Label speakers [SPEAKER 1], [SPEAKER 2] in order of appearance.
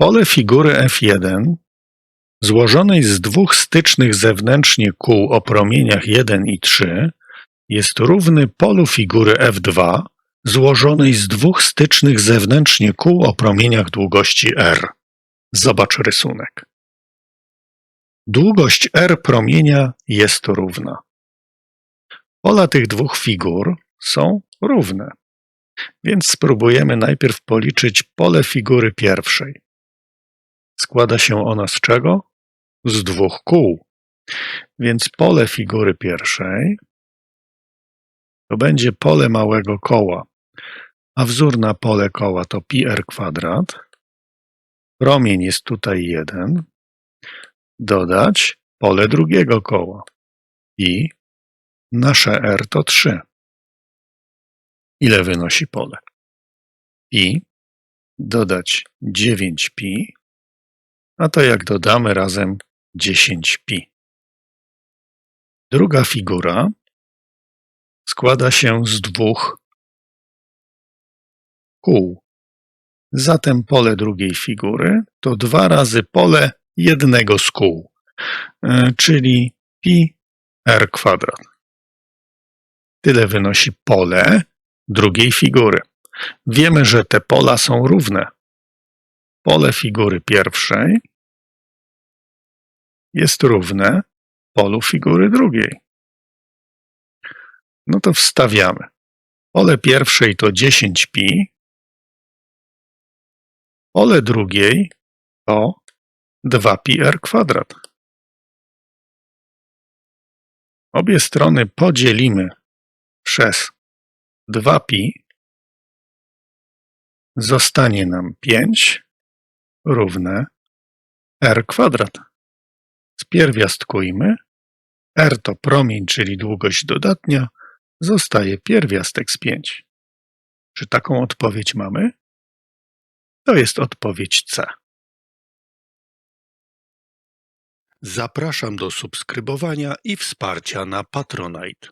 [SPEAKER 1] Pole figury F1 złożonej z dwóch stycznych zewnętrznie kół o promieniach 1 i 3 jest równy polu figury F2 złożonej z dwóch stycznych zewnętrznie kół o promieniach długości r. Zobacz rysunek. Długość r promienia jest równa. Pola tych dwóch figur są równe. Więc spróbujemy najpierw policzyć pole figury pierwszej. Składa się ona z czego? Z dwóch kół. Więc pole figury pierwszej to będzie pole małego koła, a wzór na pole koła to pi r kwadrat. Promień jest tutaj 1. Dodać pole drugiego koła. I nasze r to 3. Ile wynosi pole? Pi dodać 9pi, a to jak dodamy razem 10pi. Druga figura składa się z dwóch kół. Zatem pole drugiej figury to dwa razy pole jednego z kół, e, czyli pi r kwadrat. Tyle wynosi pole drugiej figury. Wiemy, że te pola są równe. Pole figury pierwszej jest równe polu figury drugiej. No to wstawiamy. Pole pierwszej to 10pi, pole drugiej to 2pi r kwadrat. Obie strony podzielimy przez 2pi. Zostanie nam 5 równe r kwadrat. Spierwiastkujmy. r to promień, czyli długość dodatnia. Zostaje pierwiastek z 5. Czy taką odpowiedź mamy? To jest odpowiedź C. Zapraszam do subskrybowania i wsparcia na Patronite.